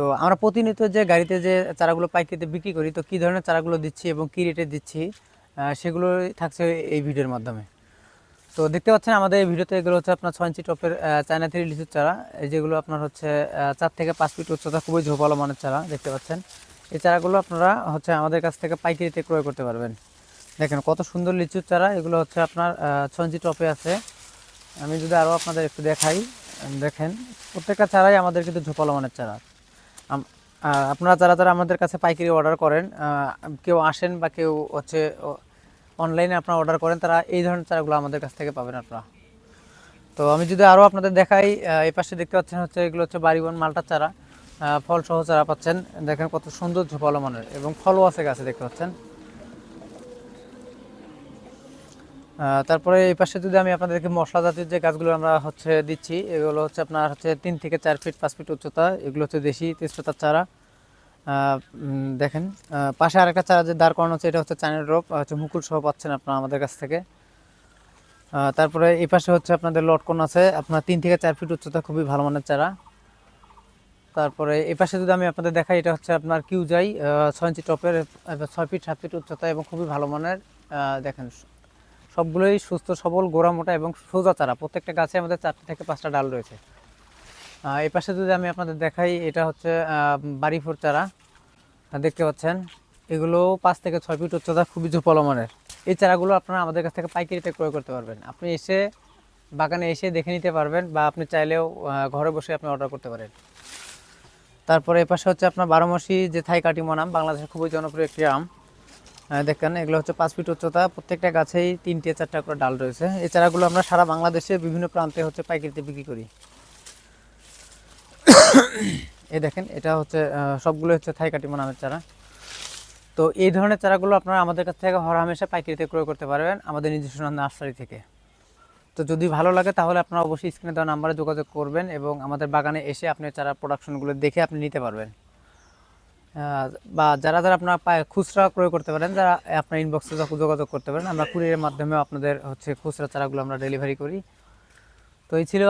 তো আমরা প্রতিনিয়ত যে গাড়িতে যে চারাগুলো পাইকারিতে বিক্রি করি তো কী ধরনের চারাগুলো দিচ্ছি এবং কী রেটে দিচ্ছি আহ, সেগুলোই থাকছে এই ভিডিওর মাধ্যমে। তো দেখতে পাচ্ছেন আমাদের এই ভিডিওতে এগুলো হচ্ছে আপনার ছয় ইঞ্চি টপের চায়না থ্রি লিচুর চারা। এই যেগুলো আপনার হচ্ছে চার থেকে পাঁচ ফিট উচ্চতা খুবই ঝোপালো মানের চারা দেখতে পাচ্ছেন। এই চারাগুলো আপনারা হচ্ছে আমাদের কাছ থেকে পাইকারিতে ক্রয় করতে পারবেন। দেখেন কত সুন্দর লিচুর চারা এগুলো হচ্ছে আপনার ছয় ইঞ্চি টপে আছে। আমি যদি আরও আপনাদের একটু দেখাই দেখেন প্রত্যেকটা চারাই আমাদের কিন্তু ঝোপালো মানের চারা। আপনারা যারা যারা আমাদের কাছে পাইকারি অর্ডার করেন কেউ আসেন বা কেউ হচ্ছে অনলাইনে আপনারা অর্ডার করেন, তারা এই ধরনের চারাগুলো আমাদের কাছ থেকে পাবেন আপনারা। তো আমি যদি আরও আপনাদের দেখাই এই পাশে দেখতে পাচ্ছেন হচ্ছে, এগুলো হচ্ছে বাড়িবন মালটা চারা ফল সহ চারা পাচ্ছেন। দেখেন কত সুন্দর ফলমানের মানের এবং ফলও আছে গাছে, দেখতে পাচ্ছেন। তারপরে এই পাশে যদি আমি আপনাদেরকে মশলা জাতীয় যে গাছগুলো আমরা হচ্ছে দিচ্ছি, এগুলো হচ্ছে আপনার হচ্ছে তিন থেকে চার ফিট, পাঁচ ফিট উচ্চতা, এগুলো হচ্ছে দেশি তেজপাতার চারা। দেখেন পাশে আরেকটা চারা যে দাঁড় করানো হচ্ছে, এটা হচ্ছে চায়না ড্রপ হচ্ছে মুকুল সহ পাচ্ছেন আপনারা আমাদের কাছ থেকে। তারপরে এই পাশে হচ্ছে আপনাদের লটকন আছে, আপনার তিন থেকে চার ফিট উচ্চতা, খুবই ভালো মানের চারা। তারপরে এই পাশে যদি আমি আপনাদের দেখাই, এটা হচ্ছে আপনার কিউজাই ছয় ইঞ্চি টপের ছয় ফিট, সাত ফিট উচ্চতা এবং খুবই ভালো মানের দেখেন সবগুলোই সুস্থ, সবল, গোড়া, মোটা এবং সোজা চারা। প্রত্যেকটা গাছে আমাদের চারটে থেকে পাঁচটা ডাল রয়েছে। এই পাশে যদি আমি আপনাদের দেখাই, এটা হচ্ছে বাড়ি ফোর চারা। দেখতে পাচ্ছেন, এগুলো পাঁচ থেকে ছয় ফিট উচ্চতা, খুবই ঝোপালো মানের এই চারাগুলো আপনারা আমাদের কাছ থেকে পাইকারিতে ক্রয় করতে পারবেন। আপনি এসে, বাগানে এসে দেখে নিতে পারবেন বা আপনি চাইলেও ঘরে বসে আপনি অর্ডার করতে পারেন। তারপরে এ পাশে হচ্ছে আপনার বারোমাসি যে থাই কাটিমন আম বাংলাদেশের খুবই জনপ্রিয় একটি আম। দেখেন, এগুলো হচ্ছে পাঁচ ফিট উচ্চতা, প্রত্যেকটা গাছেই তিনটে চারটা করে ডাল রয়েছে। এই চারাগুলো আমরা সারা বাংলাদেশে বিভিন্ন প্রান্তে হচ্ছে পাইকারিতে বিক্রি করি। এ দেখেন, এটা হচ্ছে সবগুলো হচ্ছে থাই কাটিমন আমের চারা। তো এই ধরনের চারাগুলো আপনারা আমাদের কাছ থেকে হরহামেশা পাইকারিতে ক্রয় করতে পারবেন আমাদের নিজস্ব নার্সারি থেকে। তো যদি ভালো লাগে তাহলে আপনারা অবশ্যই স্ক্রিনে দেওয়া নাম্বারে যোগাযোগ করবেন এবং আমাদের বাগানে এসে আপনি চারা প্রোডাকশনগুলো দেখে আপনি নিতে পারবেন। বা যারা যারা আপনার পায়ে খুচরা ক্রয় করতে পারেন, যারা আপনার ইনবক্সে যোগাযোগ করতে পারেন, আমরা কুরিয়ারের মাধ্যমে আপনাদের হচ্ছে খুচরা চারাগুলো আমরা ডেলিভারি করি। তো এই ছিল